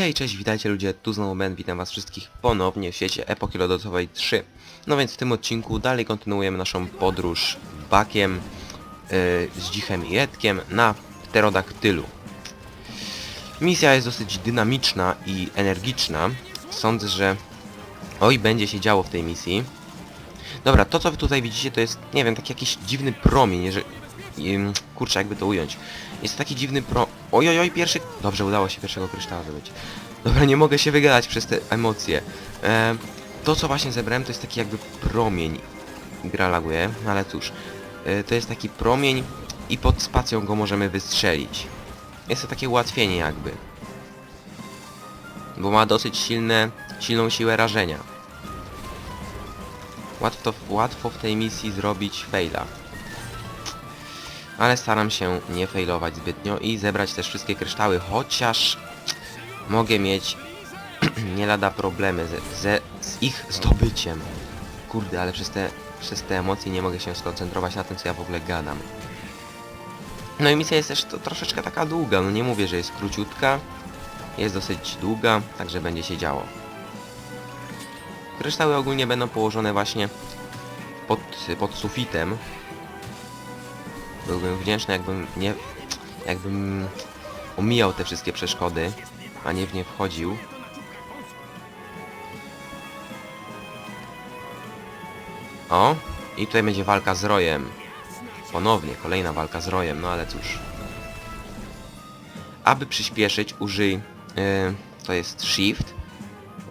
Hej, cześć, witajcie ludzie, tu znowu Ben, witam was wszystkich ponownie w świecie Epoki Lodotowej 3. No więc w tym odcinku dalej kontynuujemy naszą podróż Bakiem yy, z Dzichem i Edkiem na Pterodaktylu. Misja jest dosyć dynamiczna i energiczna. Sądzę, że oj, będzie się działo w tej misji. Dobra, to co wy tutaj widzicie to jest, nie wiem, taki jakiś dziwny promień, jeżeli... Kurczę, jakby to ująć. Jest taki dziwny pro... Oj, oj, oj, pierwszy... Dobrze, udało się pierwszego kryształa zdobyć. Dobra, nie mogę się wygadać przez te emocje. E, to, co właśnie zebrałem, to jest taki jakby promień. Gra laguje, no ale cóż. E, to jest taki promień i pod spacją go możemy wystrzelić. Jest to takie ułatwienie jakby. Bo ma dosyć silne, silną siłę rażenia. Łatwo, łatwo w tej misji zrobić faila. Ale staram się nie failować zbytnio i zebrać też wszystkie kryształy, chociaż mogę mieć nie lada problemy ze, ze, z ich zdobyciem. Kurde, ale przez te, przez te emocje nie mogę się skoncentrować na tym, co ja w ogóle gadam. No i misja jest też to troszeczkę taka długa, no nie mówię, że jest króciutka, jest dosyć długa, także będzie się działo. Kryształy ogólnie będą położone właśnie pod, pod sufitem. Byłbym wdzięczny, jakbym nie... jakbym omijał te wszystkie przeszkody, a nie w nie wchodził. O! I tutaj będzie walka z Rojem. Ponownie, kolejna walka z Rojem, no ale cóż. Aby przyspieszyć, użyj... Yy, to jest Shift.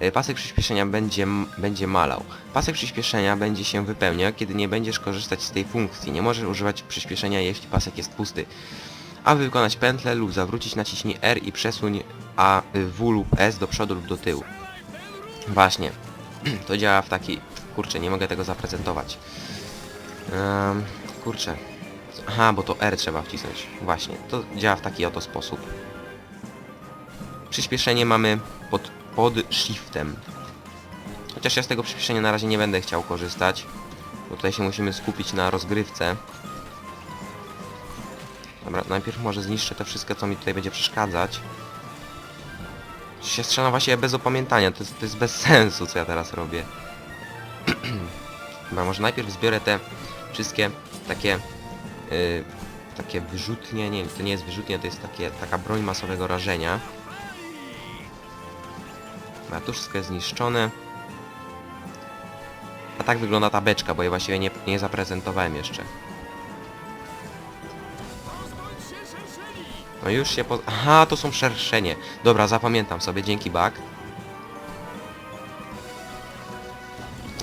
Yy, pasek przyspieszenia będzie, będzie malał. Pasek przyspieszenia będzie się wypełniał, kiedy nie będziesz korzystać z tej funkcji. Nie możesz używać przyspieszenia, jeśli pasek jest pusty. Aby wykonać pętlę lub zawrócić, naciśnij R i przesuń A, y, W lub S do przodu lub do tyłu. Właśnie. To działa w taki... Kurczę, nie mogę tego zaprezentować. Um, kurczę. Aha, bo to R trzeba wcisnąć. Właśnie, to działa w taki oto sposób. Przyspieszenie mamy pod, pod shiftem. Chociaż ja z tego przyspieszenia na razie nie będę chciał korzystać. Bo tutaj się musimy skupić na rozgrywce. Dobra, najpierw może zniszczę to wszystko, co mi tutaj będzie przeszkadzać. Się strzelam właśnie bez opamiętania, to jest, to jest bez sensu, co ja teraz robię. Dobra, może najpierw zbiorę te wszystkie takie... Yy, takie wyrzutnie, nie wiem, to nie jest wyrzutnie, to jest takie, taka broń masowego rażenia. Dobra, tu wszystko jest zniszczone. A tak wygląda ta beczka, bo jej właściwie nie, nie zaprezentowałem jeszcze. No już się po... Aha, to są szerszenie. Dobra, zapamiętam sobie, dzięki Bak.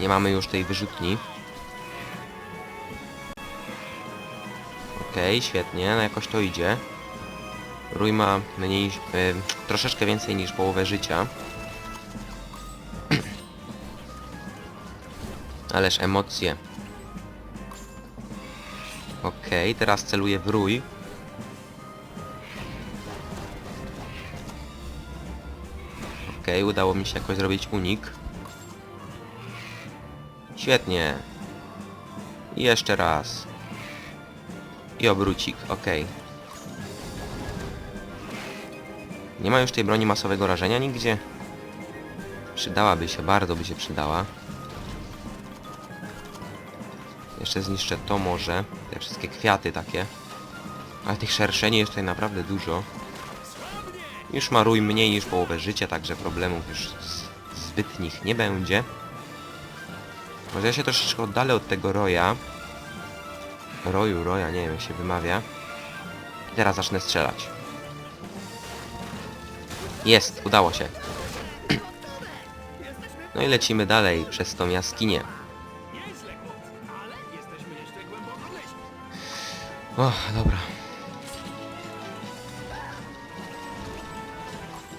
Nie mamy już tej wyrzutni. Okej, świetnie, no jakoś to idzie. Rój ma mniej, y, troszeczkę więcej niż połowę życia. Ależ emocje. Okej, teraz celuję w rój. Okej, udało mi się jakoś zrobić unik. Świetnie. I jeszcze raz. I obrócik, okej. Nie ma już tej broni masowego rażenia nigdzie? Przydałaby się, bardzo by się przydała. Jeszcze zniszczę to może. Te wszystkie kwiaty takie. Ale tych szerszeni jest tutaj naprawdę dużo. Już ma rój mniej niż połowę życia, także problemów już zbytnich nie będzie. Może ja się troszeczkę oddalę od tego roja. Roju, roja, nie wiem jak się wymawia. I teraz zacznę strzelać. Jest, udało się. No i lecimy dalej przez tą jaskinię. O, dobra.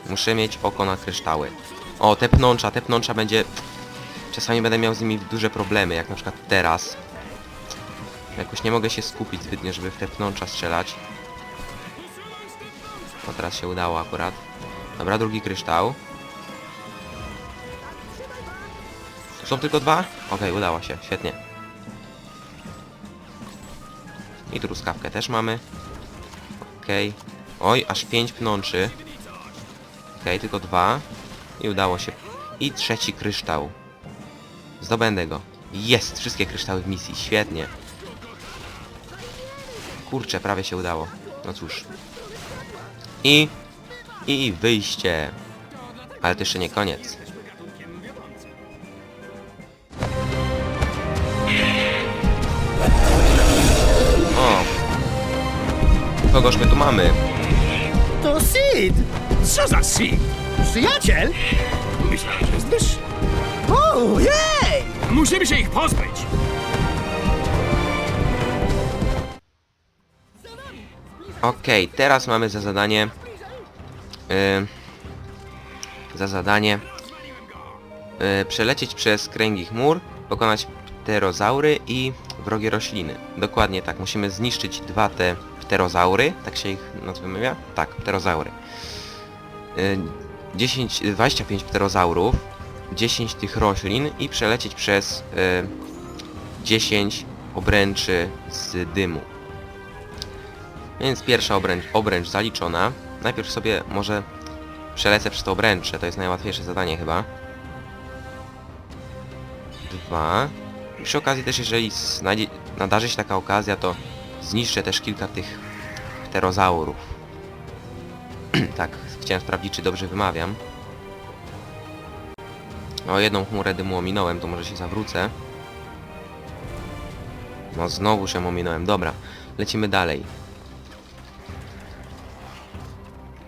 Muszę mieć oko na kryształy. O, te pnącza, te pnącza będzie... Czasami będę miał z nimi duże problemy, jak na przykład teraz. Jakoś nie mogę się skupić zbytnio, żeby w te pnącza strzelać. O, teraz się udało akurat. Dobra, drugi kryształ. Są tylko dwa? Okej, udało się, świetnie. I truskawkę też mamy. Okej. Oj, aż pięć pnączy. Okej, tylko dwa. I udało się. I trzeci kryształ. Zdobędę go. Jest! Wszystkie kryształy w misji. Świetnie. Kurczę, prawie się udało. No cóż. I... I wyjście. Ale to jeszcze nie koniec. Kogoż my tu mamy? To Sid! Co za Sid? Przyjaciel? Myślałem, że jest wyższy. O, jej! Musimy się ich pozbyć! Okej, teraz mamy za zadanie... Yy, za zadanie... Yy, przelecieć przez kręgi chmur, pokonać pterozaury i wrogie rośliny. Dokładnie tak, musimy zniszczyć dwa te pterozaury, tak się ich nazwijmy? Tak, pterozaury. Yy, 10, 25 pterozaurów, 10 tych roślin i przelecieć przez yy, 10 obręczy z dymu. Więc pierwsza obręcz, obręcz zaliczona. Najpierw sobie może przelecę przez to obręcze, to jest najłatwiejsze zadanie chyba. Dwa. Przy okazji też jeżeli nadarzy się taka okazja, to zniszczę też kilka tych pterozaurów. tak, chciałem sprawdzić czy dobrze wymawiam. O, jedną chmurę dymu ominąłem, to może się zawrócę. No znowu się ominąłem, dobra. Lecimy dalej.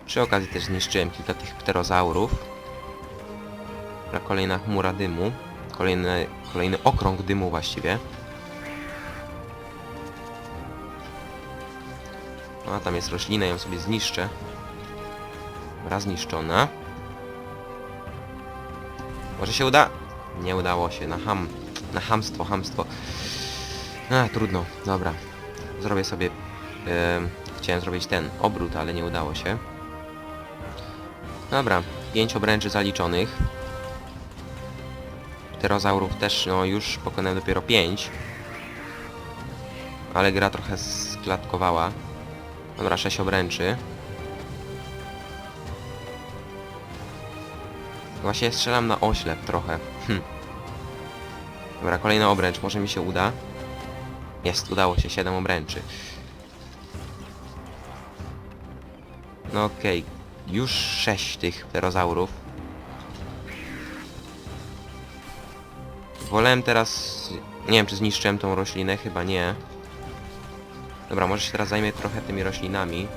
Przy okazji też zniszczyłem kilka tych pterozaurów. Kolejna chmura dymu. Kolejny, kolejny okrąg dymu właściwie. A tam jest roślina, ją sobie zniszczę. Raz zniszczona. Może się uda? Nie udało się, na ham... Na hamstwo, hamstwo. A, trudno, dobra. Zrobię sobie... em, chciałem zrobić ten obrót, ale nie udało się. Dobra, 5 obręczy zaliczonych. Pterozaurów też, no już pokonałem dopiero 5. Ale gra trochę sklatkowała. Dobra, 6 obręczy. Właśnie strzelam na oślep trochę. Hm. Dobra, kolejny obręcz, może mi się uda. Jest, udało się, 7 obręczy. No okej, już 6 tych pterozaurów. Wolałem teraz... Nie wiem, czy zniszczyłem tą roślinę, chyba nie. Dobra, może się teraz zajmę trochę tymi roślinami.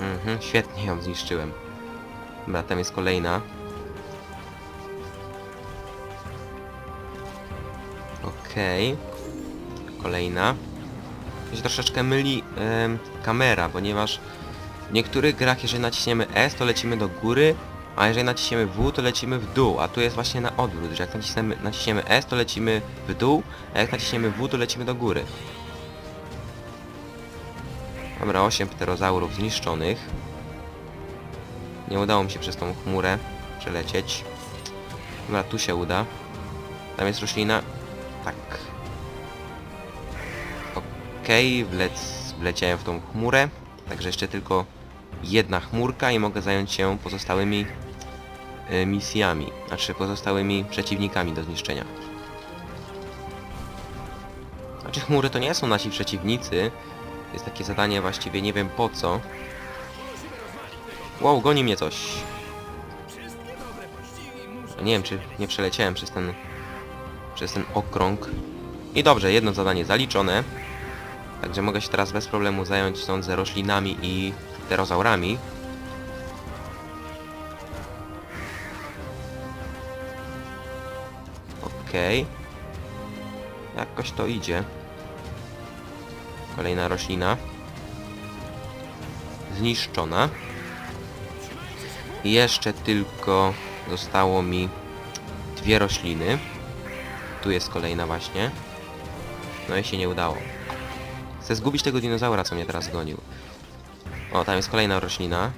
Mhm, świetnie ją zniszczyłem. Dobra, tam jest kolejna. Okej. Kolejna. Mi się troszeczkę myli kamera, ponieważ w niektórych grach, jeżeli naciśniemy S, to lecimy do góry, a jeżeli naciśniemy W, to lecimy w dół, a tu jest właśnie na odwrót, że jak naciśniemy, naciśniemy S, to lecimy w dół, a jak naciśniemy W, to lecimy do góry. Dobra, 8 pterozaurów zniszczonych. Nie udało mi się przez tą chmurę przelecieć. Dobra, tu się uda. Tam jest roślina. Tak. Okej, wlec, wleciałem w tą chmurę. Także jeszcze tylko jedna chmurka i mogę zająć się pozostałymi misjami. Znaczy pozostałymi przeciwnikami do zniszczenia. Znaczy chmury to nie są nasi przeciwnicy. Jest takie zadanie właściwie nie wiem po co. Wow, goni mnie coś. Nie wiem czy nie przeleciałem przez ten przez ten okrąg. I dobrze, jedno zadanie zaliczone. Także mogę się teraz bez problemu zająć sądzę roślinami i pterozaurami. Okej. Jakoś to idzie. Kolejna roślina. Zniszczona. I Jeszcze tylko zostało mi dwie rośliny. Tu jest kolejna właśnie. No i się nie udało. Chcę zgubić tego dinozaura, co mnie teraz gonił. O, tam jest kolejna roślina.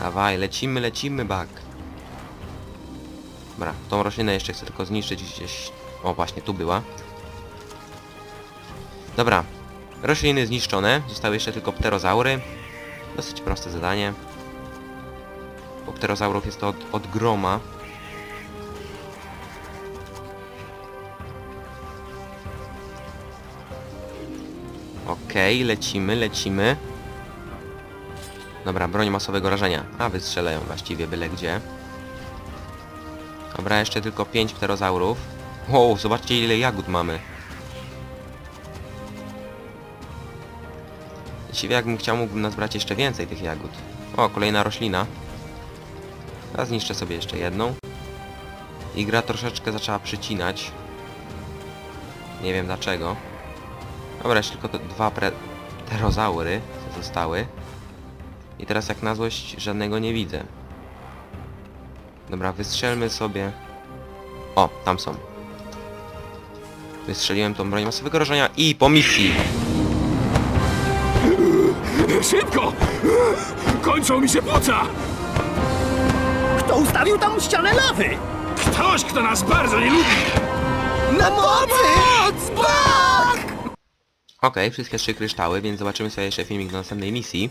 Dawaj, lecimy, lecimy, bak. Dobra, tą roślinę jeszcze chcę tylko zniszczyć gdzieś... O, właśnie, tu była. Dobra, rośliny zniszczone, zostały jeszcze tylko pterozaury. Dosyć proste zadanie. U pterozaurów jest to od, od groma. Okej, lecimy, lecimy. Dobra, broń masowego rażenia. A, wystrzelają właściwie byle gdzie. Dobra, jeszcze tylko 5 pterozaurów. Wow, zobaczcie ile jagód mamy. Właściwie jakbym chciał, mógłbym nazbrać jeszcze więcej tych jagód. O, kolejna roślina. Zniszczę sobie jeszcze jedną. I gra troszeczkę zaczęła przycinać. Nie wiem dlaczego. Dobra, jeszcze tylko dwa pterozaury zostały. I teraz jak na złość żadnego nie widzę. Dobra, wystrzelmy sobie... O, tam są. Wystrzeliłem tą broń masowego rażenia i po misji! Szybko! Kończą mi się płuca! Kto ustawił tam ścianę lawy? Ktoś, kto nas bardzo nie lubi! Na mocy! Bak! Okej, wszystkie trzy kryształy, więc zobaczymy sobie jeszcze filmik do następnej misji.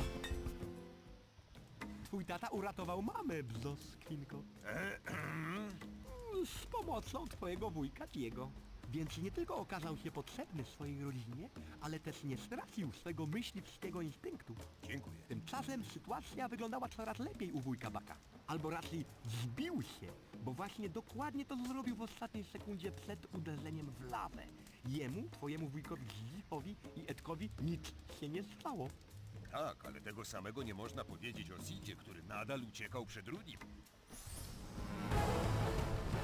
Tata uratował mamę, Bzoskwinko. Z pomocą twojego wujka Diego. Więc nie tylko okazał się potrzebny swojej rodzinie, ale też nie stracił swego myśliwskiego instynktu. Dziękuję. Tymczasem sytuacja wyglądała coraz lepiej u wujka Baka. Albo raczej zbił się, bo właśnie dokładnie to zrobił w ostatniej sekundzie przed uderzeniem w lawę. Jemu, twojemu wujkowi Zdzichowi i Edkowi nic się nie stało. Tak, ale tego samego nie można powiedzieć o Sidzie, który nadal uciekał przed Rudim.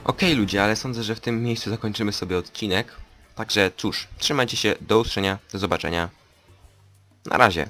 Okej ludzie, ale sądzę, że w tym miejscu zakończymy sobie odcinek. Także cóż, trzymajcie się, do usłyszenia, do zobaczenia. Na razie.